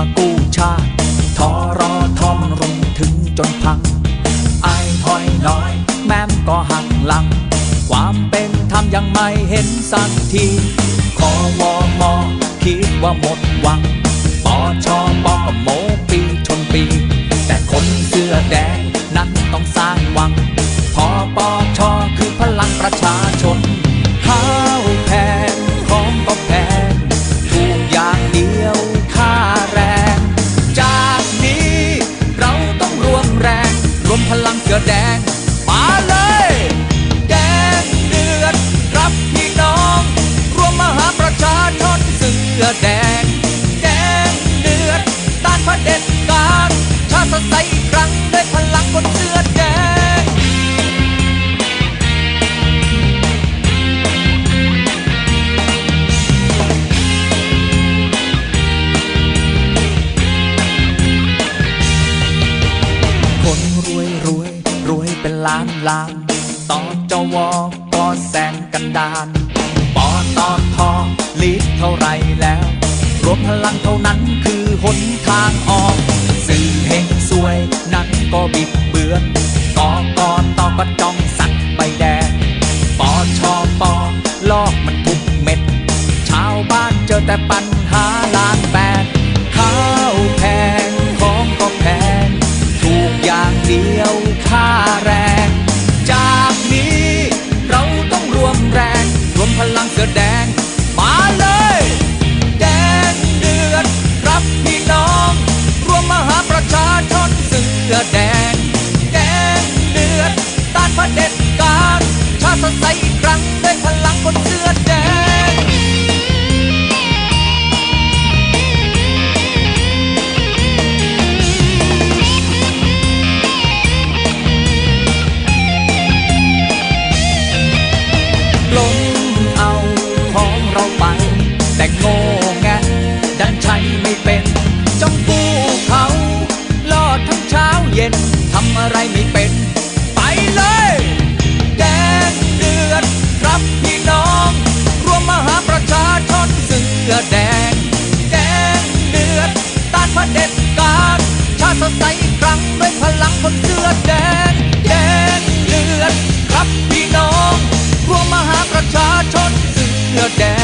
ากู้ชาติทอรอทอมรุงถึงจนพังไอ้ถอยน้อย แม่มก็หักหลัง ความเป็นธรรมยังไม่เห็นสักทีขอวอมอคิดว่าหมดหวังปอชอปอโมปีชนปี แต่คนเสื้อแดง พ เป็นล้านล้านต่อจวก็แสนกันดานปอตอทอลีดเท่าไรแล้ว รวมพลังเท่านั้นคือหนทางออก สื่อเฮงสวยนั้นก็บิดเบือนกอกอตอก็จ้อง จ้องกู้เขาลอดทั้งเช้าเย็นทำอะไรไม่เป็น ไปเลย แดงเดือดรับพี่น้อง รวมมหาประชาชนเสื้อแดง แดงเดือดต้านเผด็จการชาติสใสอีกครั้งด้วยพลังคนเสื้อแดง แดงเดือดรับพี่น้อง รวมมหาประชาชนเสื้อแดง